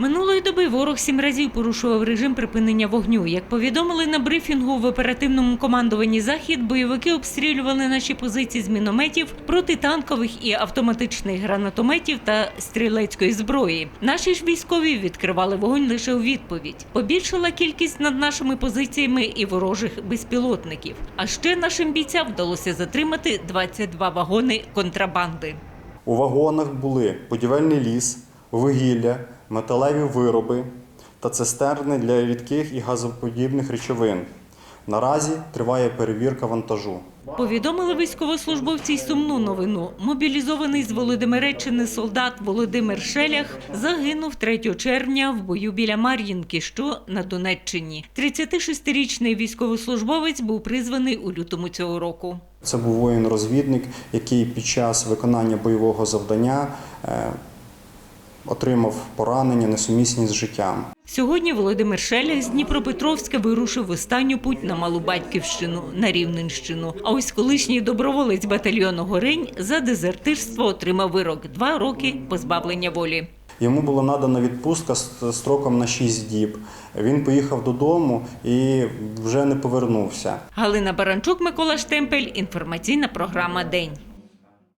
Минулої доби ворог сім разів порушував режим припинення вогню. Як повідомили на брифінгу в оперативному командуванні Захід, бойовики обстрілювали наші позиції з мінометів, протитанкових і автоматичних гранатометів та стрілецької зброї. Наші ж військові відкривали вогонь лише у відповідь. Побільшила кількість над нашими позиціями і ворожих безпілотників. А ще нашим бійцям вдалося затримати 22 вагони контрабанди. У вагонах були будівельний ліс, вугілля, металеві вироби та цистерни для рідких і газоподібних речовин. Наразі триває перевірка вантажу. Повідомили військовослужбовці й сумну новину. Мобілізований з Володимиреччини солдат Володимир Шелях загинув 3 червня в бою біля Мар'їнки, що на Донеччині. 36-річний військовослужбовець був призваний у лютому цього року. Це був воїн-розвідник, який під час виконання бойового завдання е, отримав поранення несумісні з життям. Сьогодні Володимир Шелях з Дніпропетровська вирушив в останню путь на Малу Батьківщину на Рівненщину. А ось колишній доброволець батальйону Горень за дезертирство отримав вирок два роки позбавлення волі. Йому була надана відпустка з строком на 6 діб. Він поїхав додому і вже не повернувся. Галина Баранчук, Микола Штемпель. Інформаційна програма День.